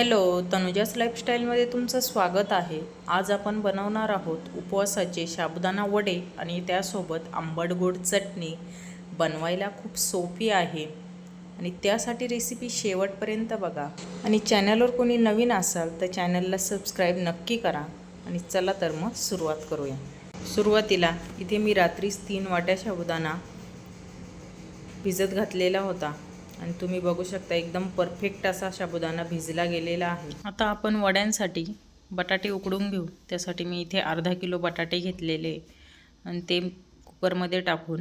Hello तनुजास लाईफस्टाईलमध्ये तुमचं स्वागत आहे. आज आपण बनवणार आहोत उपवासाचे साबुदाणा वडे आणि त्यासोबत आंबट गोड चटणी. बनवायला खूप सोपी आहे. आणि त्यासाठी रेसिपी शेवटपर्यंत बघा. आणि चॅनलवर कोणी नवीन असाल तर चॅनलला सबस्क्राईब नक्की करा. आणि चला तर मग सुरुवात करूया. सुरुवातीला इथे मी रात्रीच तीन वाट्या साबुदाणा भिजत घातलेला होता. आणि तुम्ही बघू शकता एकदम परफेक्ट असा साबुदाणा भिजला गेलेला आहे. आता आपण वड्यांसाठी बटाटे उकडून घेऊ. त्यासाठी मी इथे अर्धा किलो बटाटे घेतलेले. आणि ते कुकरमध्ये टाकून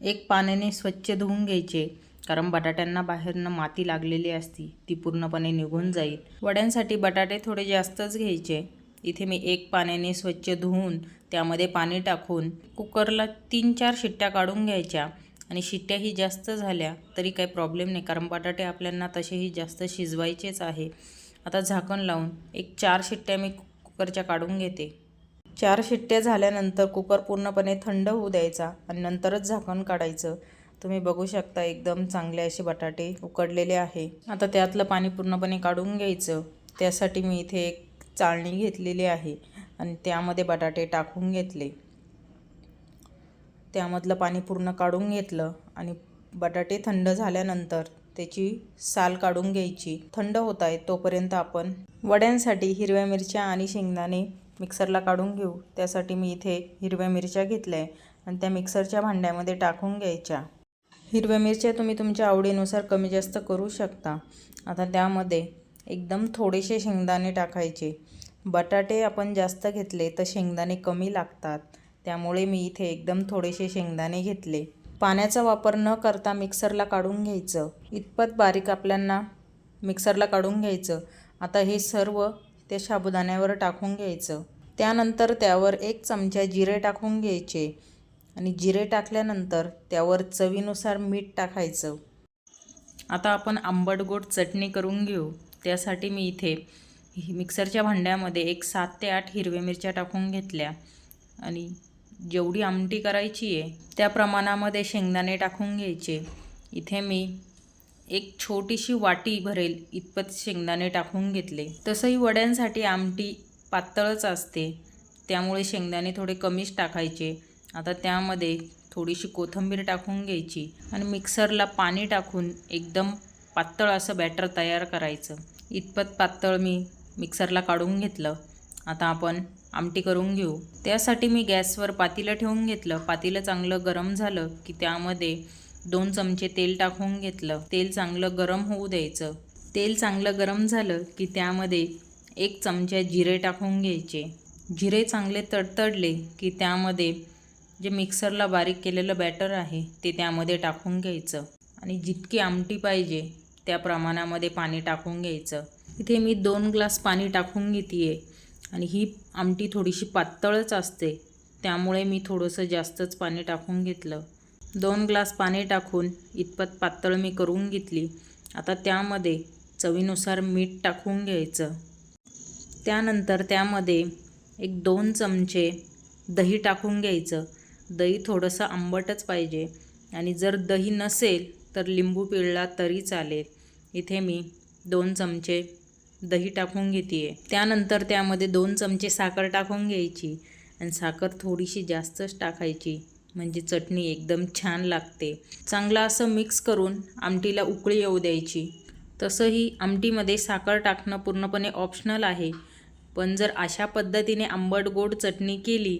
एक पाण्याने स्वच्छ धुवून घ्यायचे. कारण बटाट्यांना बाहेरनं माती लागलेली असती ती पूर्णपणे निघून जाईल. वड्यांसाठी बटाटे थोडे जास्तच घ्यायचे. इथे मी एक पाण्याने स्वच्छ धुवून त्यामध्ये पाणी टाकून कुकरला तीन चार शिट्ट्या काढून घ्यायच्या. आणि शिट्ट्याही जास्त झाल्या तरी काही प्रॉब्लेम नाही. कारण बटाटे आपल्यांना तसेही जास्त शिजवायचेच आहे. आता झाकण लावून एक चार शिट्ट्या मी कुकरच्या काढून घेते. चार शिट्ट्या झाल्यानंतर कुकर पूर्णपणे थंड होऊ द्यायचा आणि नंतरच झाकण काढायचं. तुम्ही बघू शकता एकदम चांगले असे बटाटे उकडलेले आहे. आता त्यातलं पाणी पूर्णपणे काढून घ्यायचं. त्यासाठी मी इथे एक चाळणी घेतलेली आहे आणि त्यामध्ये बटाटे टाकून घेतले. त्यामधलं पाणी पूर्ण काढून घेतलं आणि बटाटे थंड झाल्यानंतर त्याची साल काढून घ्यायची. थंड होत आहे तोपर्यंत आपण वड्यांसाठी हिरव्या मिरच्या आणि शेंगदाणे मिक्सरला काढून घेऊ. त्यासाठी मी इथे हिरव्या मिरच्या घेतल्या आहे आणि त्या मिक्सरच्या भांड्यामध्ये टाकून घ्यायच्या. हिरव्या मिरच्या तुम्ही तुमच्या आवडीनुसार कमी जास्त करू शकता. आता त्यामध्ये एकदम थोडेसे शेंगदाणे टाकायचे. बटाटे आपण जास्त घेतले तर शेंगदाणे कमी लागतात. त्यामुळे मी इथे एकदम थोडेसे शेंगदाणे घेतले. पाण्याचा वापर न करता मिक्सरला काढून घ्यायचं. इतपत बारीक आपल्यांना मिक्सरला काढून घ्यायचं. आता हे सर्व त्या साबुदाण्यावर टाकून घ्यायचं. त्यानंतर त्यावर एक चमचा जिरे टाकून घ्यायचे. आणि जिरे टाकल्यानंतर त्यावर चवीनुसार मीठ टाकायचं. आता आपण आंबट गोड चटणी करून घेऊ. त्यासाठी मी इथे मिक्सरच्या भांड्यामध्ये एक सात ते आठ हिरव्या मिरच्या टाकून घेतल्या. आणि जेवढी आमटी करायची आहे त्या प्रमाणामध्ये शेंगदाणे टाकून घ्यायचे. इथे मी एक छोटीशी वाटी भरेल इतपत शेंगदाणे टाकून घेतले. तसंही वड्यांसाठी आमटी पातळच असते त्यामुळे शेंगदाणे थोडे कमीच टाकायचे. आता त्यामध्ये थोडीशी कोथिंबीर टाकून घ्यायची आणि मिक्सरला पाणी टाकून एकदम पातळ असं बॅटर तयार करायचं. इतपत पातळ मी मिक्सरला काढून घेतलं. आता आपण आमटी करून घेऊ. त्यासाठी मी गॅसवर पातीलं ठेवून घेतलं. पातीलं चांगलं गरम झालं की त्यामध्ये दोन चमचे तेल टाकून घेतलं. तेल चांगलं गरम होऊ द्यायचं. तेल चांगलं गरम झालं की त्यामध्ये एक चमचा जिरे टाकून घ्यायचे. जिरे चांगले तडतडले की त्यामध्ये जे मिक्सरला बारीक केलेलं बॅटर आहे ते त्यामध्ये टाकून घ्यायचं. आणि जितकी आमटी पाहिजे त्या प्रमाणामध्ये पाणी टाकून घ्यायचं. इथे मी दोन ग्लास पाणी टाकून घेते आहे आणि ही आमटी थोडीशी पातळच असते. त्यामुळे मी थोडंसं जास्तच पाणी टाकून घेतलं. दोन ग्लास पाणी टाकून इतपत पातळ मी करून घेतली. आता त्यामध्ये चवीनुसार मीठ टाकून घ्यायचं. त्यानंतर त्यामध्ये एक दोन चमचे दही टाकून घ्यायचं. दही थोडंसं आंबटच पाहिजे. आणि जर दही नसेल तर लिंबू पिळला तरी चालेल. इथे मी दोन चमचे दही टाकून घेते आहे त्यानंतर त्यामध्ये दोन चमचे साखर टाकून घ्यायची आणि साखर थोडीशी जास्तच टाकायची. म्हणजे चटणी एकदम छान लागते. चांगला असं मिक्स करून आमटीला उकळी येऊ द्यायची. तसंही आमटीमध्ये साखर टाकणं पूर्णपणे ऑप्शनल आहे. पण जर अशा पद्धतीने आंबट गोड चटणी केली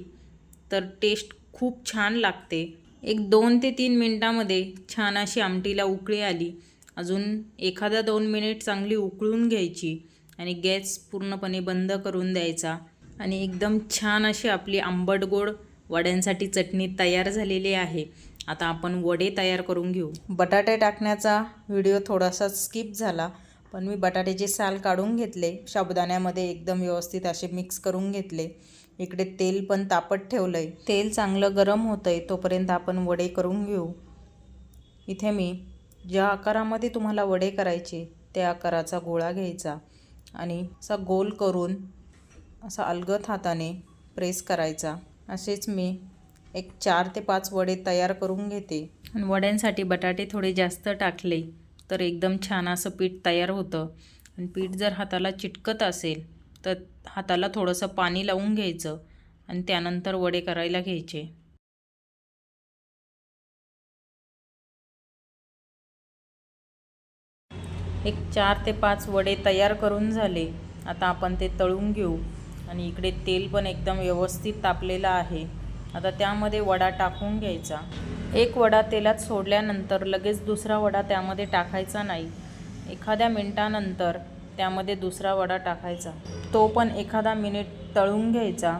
तर टेस्ट खूप छान लागते. एक दोन ते तीन मिनटामध्ये छान अशी आमटीला उकळी आली. अजून एखादा दोन मिनिट चांगली उकळून घ्यायची आणि गॅस पूर्णपणे बंद करून द्यायचा. आणि एकदम छान अशी आपली आंबट गोड वड्यांसाठी चटणी तयार झालेली आहे. आता आपण वडे तयार करून घेऊ. बटाटे टाकण्याचा व्हिडिओ थोडासा स्किप झाला पण मी बटाट्याचे साल काढून घेतले. साबुदाण्यामध्ये एकदम व्यवस्थित असे मिक्स करून घेतले. इकडे तेल पण तापत ठेवलं आहे तेल चांगलं गरम होतं आहे तोपर्यंत आपण वडे करून घेऊ. इथे मी ज्या आकारामध्ये तुम्हाला वडे करायचे त्या आकाराचा गोळा घ्यायचा आणि असा गोल करून असा अलगद हाताने प्रेस करायचा. असेच मी एक चार ते पाच वडे तयार करून घेते. आणि वड्यांसाठी बटाटे थोडे जास्त टाकले तर एकदम छान असं पीठ तयार होतं. आणि पीठ जर हाताला चिटकत असेल तर हाताला थोडंसं पाणी लावून घ्यायचं आणि त्यानंतर वडे करायला घ्यायचे. एक चार ते पाच वडे तयार करून झाले. आता आपण ते तळून घेऊ. आणि इकडे तेल पण एकदम व्यवस्थित तापलेलं आहे. आता त्यामध्ये वडा टाकून घ्यायचा. एक वडा तेलात सोडल्यानंतर लगेच दुसरा वडा त्यामध्ये टाकायचा नाही. एखाद्या मिनटानंतर त्यामध्ये दुसरा वडा टाकायचा. तो पण एखादा मिनिट तळून घ्यायचा.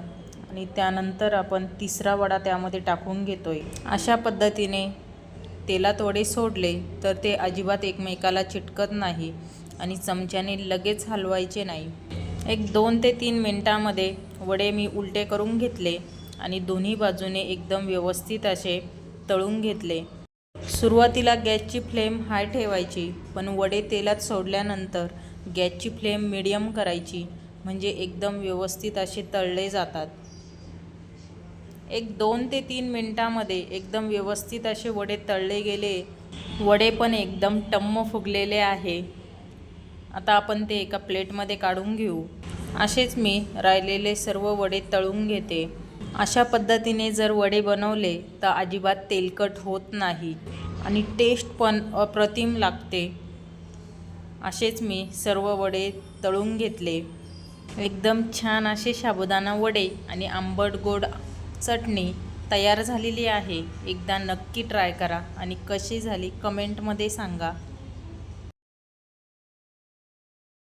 आणि त्यानंतर आपण तिसरा वडा त्यामध्ये टाकून घेतोय. अशा पद्धतीने तेलात वडे सोडले तर ते अजिबात एकमेकाला चिटकत नाही आणि चमच्याने लगेच हलवायचे नाही. एक दोन ते तीन मिनटामध्ये वडे मी उलटे करून घेतले आणि दोन्ही बाजूने एकदम व्यवस्थित असे तळून घेतले. सुरुवातीला गॅसची फ्लेम हाय ठेवायची पण वडे तेलात सोडल्यानंतर गॅसची फ्लेम मिडियम करायची म्हणजे एकदम व्यवस्थित असे तळले जातात. एक दोन ते तीन मिनटामध्ये एकदम व्यवस्थित असे वडे तळले गेले. वडे पण एकदम टम्म फुगलेले आहे. आता आपण ते एका प्लेटमध्ये काढून घेऊ. असेच मी राहिलेले सर्व वडे तळून घेते. अशा पद्धतीने जर वडे बनवले तर अजिबात तेलकट होत नाही आणि टेस्ट पण अप्रतिम लागते. असेच मी सर्व वडे तळून घेतले. एकदम छान असे साबुदाणा वडे आणि आंबट गोड चटणी तयार झालेली आहे. एकदा नक्की ट्राय करा आणि कशी झाली कमेंटमध्ये सांगा.